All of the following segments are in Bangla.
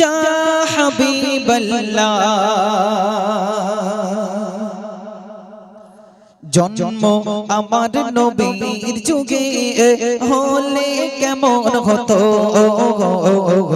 ইয়া হাবিবাল্লাহ। জন্ম আমার নবীর যুগে হলে কেমন হতো?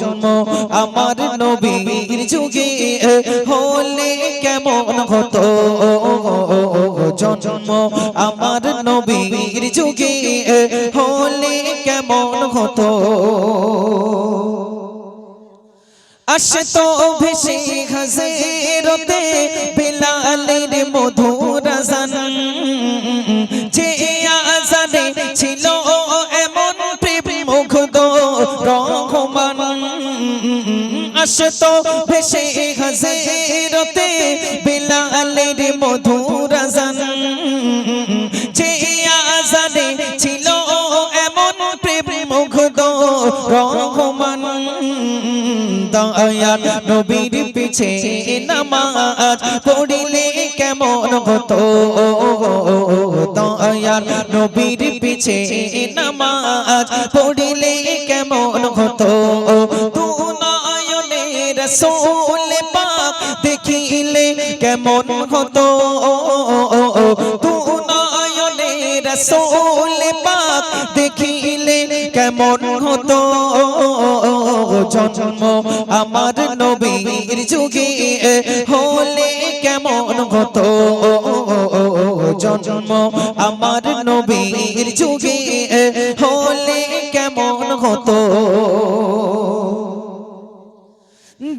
জন্ম আমার নবীর যুগে হলে কেমন হতো? জন্ম আমার নবীর যুগে হলে কেমন হতো? আসতো ভেসে হাজেরতে বিলালের মধুর আজান রহমান আসতো ভেসে হাজেরতে বিলালের মধুর নবীর পিছে নামাজ পড়িলে কেমন হতো? দয়াল নবীর পিছে নামাজ পড়িলে কেমন হতো? তু নয়নে রসুল পাক দেখিলে কেমন হতো? তু নয়নে রসুল পাক দেখিলে কেমন হতো? জন্ম আমার নবীর যুগে, হলে কেমন হতো? জন্ম আমার নবীর যুগে, হলে কেমন হতো?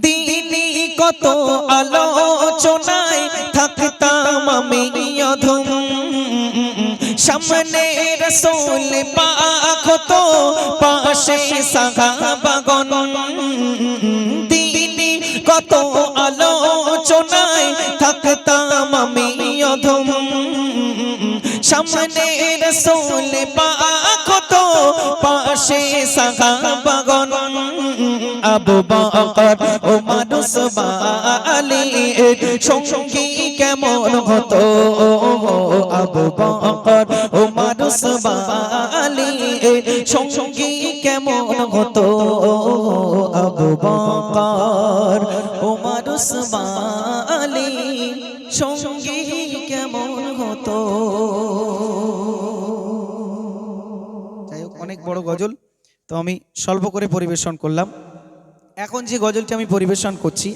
দিনী কত আলোচনায় থাকতাম আমি অধম। সামনে রসুল পাক হতো, পাশে সাহাবাগন থাকতাম আমি অধম। সামনে রসুল পাক হতো পাশে সাহাবাগন আবু বকর ওমর আলী সঙ্গী কেমন হতো? আবু বকর ওমর আলী সঙ্গী কেমন হতো? আবু বকর ওমর সঙ্গী কেমন হতো? যাই হোক, অনেক বড় গজল। তো আমি স্বল্প করে পরিবেশন করলাম। এখন যে গজলটি আমি পরিবেশন করছি